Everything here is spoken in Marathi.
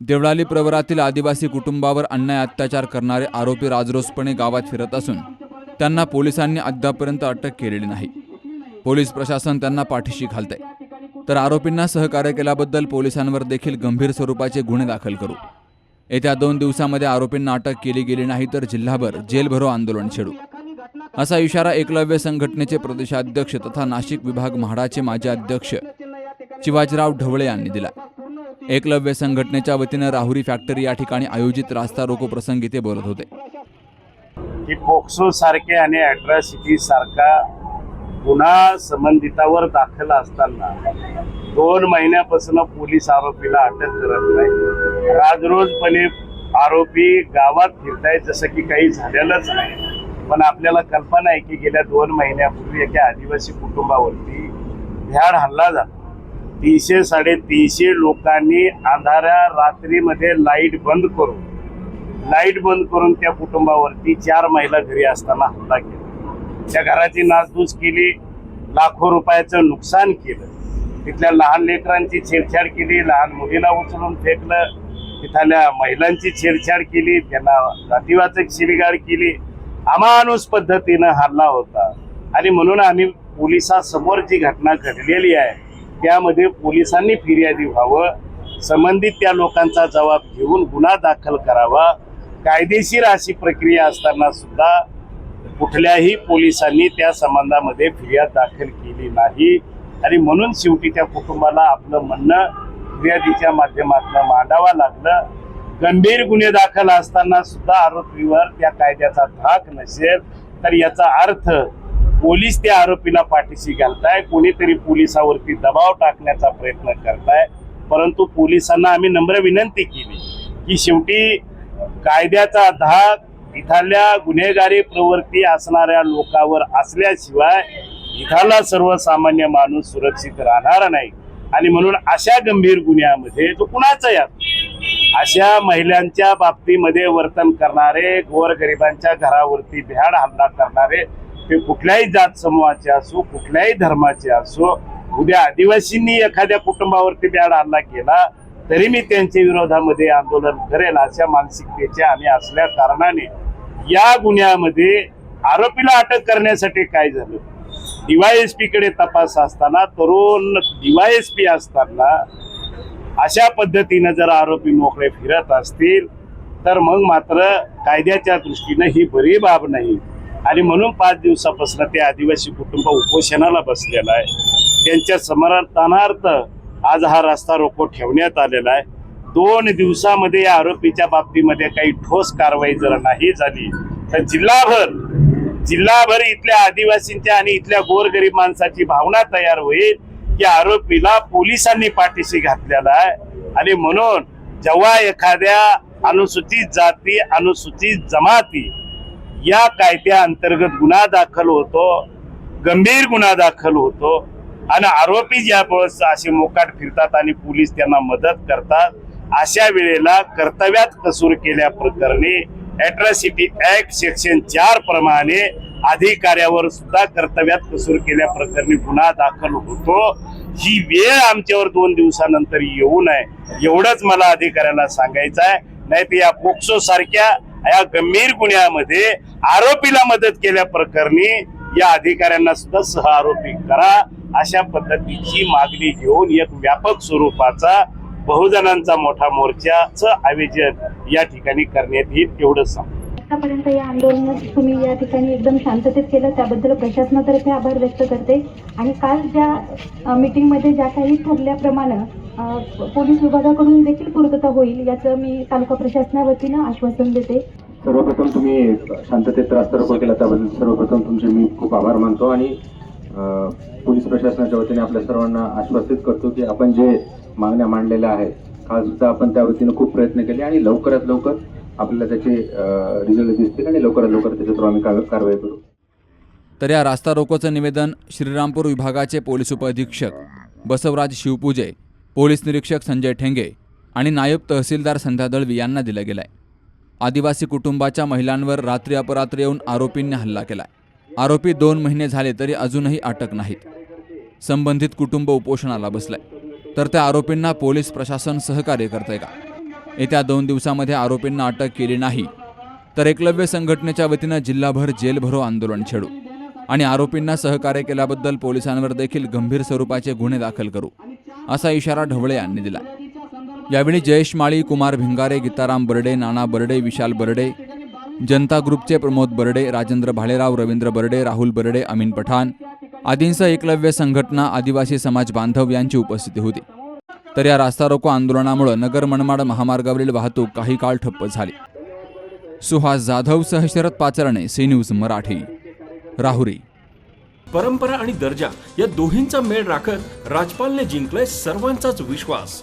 देवळाली प्रवरातील आदिवासी कुटुंबावर अन्याय अत्याचार करणारे आरोपी राजरोसपणे गावात फिरत असून त्यांना पोलिसांनी अद्यापर्यंत अटक केलेली नाही. पोलीस प्रशासन त्यांना पाठीशी घालतंय. तर आरोपींना सहकार्य केल्याबद्दल पोलिसांवर देखील गंभीर स्वरूपाचे गुन्हे दाखल करू. येत्या दोन दिवसामध्ये आरोपींना अटक केली गेली नाही तर जिल्हाभर जेलभरो आंदोलन छेडू. असा इशारा एकलव्य संघटनेचे प्रदेशाध्यक्ष तथा नाशिक विभाग म्हाडाचे माजी अध्यक्ष शिवाजीराव ढवळे यांनी दिला. एकलव्य संघटनेच्या वतीनं राहुरी फॅक्टरी या ठिकाणी आयोजित रास्ता रोको प्रसंगी ते बोलत होते. की पोक्सो सारखे आणि अॅट्रॉसिटी सारखा गुन्हा संबंधितावर दाखल असताना दोन महिन्यापासून पोलीस आरोपीला अटक करत नाही. राजरोजपणे आरोपी गावात फिरतायत जसं की काही झालेलंच नाही. पण आपल्याला कल्पना आहे की गेल्या दोन महिन्यापूर्वी एका आदिवासी कुटुंबावरती भ्याड हल्ला झाला. तीनशे साडेतीनशे लोकांनी अंधाऱ्या रात्रीमध्ये लाइट बंद करून लाइट बंद करून त्या कुटुंबावरती चार महिला घरी असताना हल्ला केला. त्या घराची नासधूस केली लाखो रुपयाचं नुकसान केलं. तिथल्या लहान लेकरांची छेडछाड केली लहान मुलीला उचलून फेकलं तिथल्या महिलांची छेडछाड केली त्यांना जातीवाचक शिवीगाळ केली. अमानुष पद्धतीनं हल्ला होता. आणि म्हणून आम्ही पोलिसासमोर जी घटना घडलेली आहे त्यामध्ये पोलिसांनी फिर्यादी व्हावं संबंधित त्या लोकांचा जबाब घेऊन गुन्हा दाखल करावा कायदेशीर अशी प्रक्रिया असताना सुद्धा कुठल्याही पोलिसांनी त्या संबंधामध्ये फिर्याद दाखल केली नाही. आणि म्हणून शेवटी त्या कुटुंबाला आपलं म्हणणं फिर्यादीच्या माध्यमातून मांडावं लागलं. गंभीर गुन्हे दाखल असताना सुद्धा आरोपीवर त्या कायद्याचा धाक नसेल तर याचा अर्थ पोलीस त्या आरोपीला पाठीशी घालताय. कोणीतरी पोलिसावरती दबाव टाकण्याचा प्रयत्न करताय. परंतु पोलिसांना आम्ही नम्र विनंती केली की शेवटी कायद्याचा धाक इथल्या गुन्हेगारी प्रवृत्ती असणाऱ्या लोकांवर असल्याशिवाय इथला सर्वसामान्य माणूस सुरक्षित राहणार नाही. आणि म्हणून अशा गंभीर गुन्ह्यामध्ये तो कुणाचा यात अशा महिलांच्या बाबतीमध्ये वर्तन करणारे गोरगरिबांच्या घरावरती भ्याड हल्ला करणारे ते कुठल्याही जात समूहाचे असो कुठल्याही धर्माचे असो उद्या आदिवासींनी एखाद्या कुटुंबावरती बॅड हल्ला केला तरी मी त्यांच्या विरोधामध्ये आंदोलन करेल अशा मानसिकतेचे आम्ही असल्या कारणाने या गुन्ह्यामध्ये आरोपीला अटक करण्यासाठी काय झालं? डीवायएसपी कडे तपास असताना तरुण डीवायएसपी असताना अशा पद्धतीनं जर आरोपी मोकळे फिरत असतील तर मग मात्र कायद्याच्या दृष्टीनं ही बरी बाब नाही. आणि म्हणून पाच दिवसापासून ते आदिवासी कुटुंब उपोषणाला बसलेलं आहे. त्यांच्या समर्थनार्थ आज हा रस्ता रोको ठेवण्यात आलेला आहे. दोन दिवसामध्ये या आरोपीच्या बाबतीमध्ये काही ठोस कारवाई जर नाही झाली तर जिल्हाभर जिल्हाभर इथल्या आदिवासींच्या आणि इथल्या गोरगरीब माणसाची भावना तयार होईल की आरोपीला पोलिसांनी पाठीशी घातलेला आहे. आणि म्हणून जेव्हा एखाद्या अनुसूचित जाती अनुसूचित जमाती या कायद्या अंतर्गत गुन्हा दाखल होतो गंभीर गुन्हा दाखल होतो आणि आरोपी ज्या वेळेस असे मोकाट फिरतात आणि पोलीस त्यांना मदत करतात अशा वेळेला कर्तव्यात कसूर केल्या प्रकरणी अट्रॉसिटी ऍक्ट सेक्शन चार प्रमाणे अधिकाऱ्यावर सुद्धा कर्तव्यात कसूर केल्या प्रकरणी गुन्हा दाखल होतो. ही वेळ आमच्यावर दोन दिवसानंतर येऊ नये एवढंच मला अधिकाऱ्याला सांगायचं आहे. नाही तर या पोक्सो सारख्या या गंभीर गुन्ह्यामध्ये आरोपीला मदत केल्या प्रकरणी या अधिकाऱ्यांना सुद्धा सह आरोपी करा. अशा पद्धतीची मागणी घेऊन एक व्यापक स्वरूपाचा बहुजनांचा मोठा मोर्चाचं आयोजन या ठिकाणी करण्यात येईल एवढंच सांगतो. आतापर्यंत या आंदोलनात तुम्ही या ठिकाणी एकदम शांततेत केलं त्याबद्दल प्रशासनातर्फे आभार व्यक्त करते. आणि काल ज्या मीटिंगमध्ये ज्या काही ठरल्याप्रमाणे पोलीस विभागाकडून देखील पूर्तता होईल याचं मी तालुका प्रशासनावतीनं आश्वासन देते. सर्वप्रथम तुम्ही शांततेत रास्ता तर केला त्याबद्दल सर्वप्रथम तुमचे मी खूप आभार मानतो आणि पोलीस प्रशासनाच्या वतीने आपल्या सर्वांना आश्वासित करतो की आपण जे मागण्या मांडलेल्या आहेत काल सुद्धा आपण त्या वतीनं खूप प्रयत्न केले आणि लवकरात लवकर आपल्याला त्याचे रिझल्ट दिसतील आणि लवकरात लवकर त्याच्यावर आम्ही कारवाई करू. तर या रास्ता रोकोचं निवेदन श्रीरामपूर विभागाचे पोलीस उपअधीक्षक बसवराज शिवपूजे पोलीस निरीक्षक संजय ठेंगे आणि नायब तहसीलदार संध्या दळवी यांना दिलं गेलं आहे आदिवासी कुटुंबाच्या महिलांवर रात्री अपरात्र येऊन आरोपींनी हल्ला केला. आरोपी दोन महिने झाले तरी अजूनही अटक नाहीत. संबंधित कुटुंब उपोषणाला बसलंय. तर त्या आरोपींना पोलीस प्रशासन सहकार्य करतंय का? येत्या दोन दिवसामध्ये आरोपींना अटक केली नाही तर एकलव्य संघटनेच्या वतीनं जिल्हाभर जेल भरो आंदोलन छेडू आणि आरोपींना सहकार्य केल्याबद्दल पोलिसांवर देखील गंभीर स्वरूपाचे गुन्हे दाखल करू असा इशारा ढवळे यांनी दिला. यावेळी जयेश माळी कुमार भिंगारे गीताराम बर्डे नाना बर्डे विशाल बर्डे जनता ग्रुपचे प्रमोद बर्डे राजेंद्र भालेराव रवींद्र बर्डे राहुल बर्डे अमीन पठाण आदींसह एकलव्य संघटना आदिवासी समाज बांधव यांची उपस्थिती होती. तर या रास्ता रोको आंदोलनामुळे नगर मनमाड महामार्गावरील वाहतूक काही काळ ठप्प झाली. सुहास जाधव सह शरद पाचरणे सी न्यूज मराठी राहुरी. परंपरा आणि दर्जा या दोहींचा मेळ राखत राजपालने जिंकलाय सर्वांचाच विश्वास.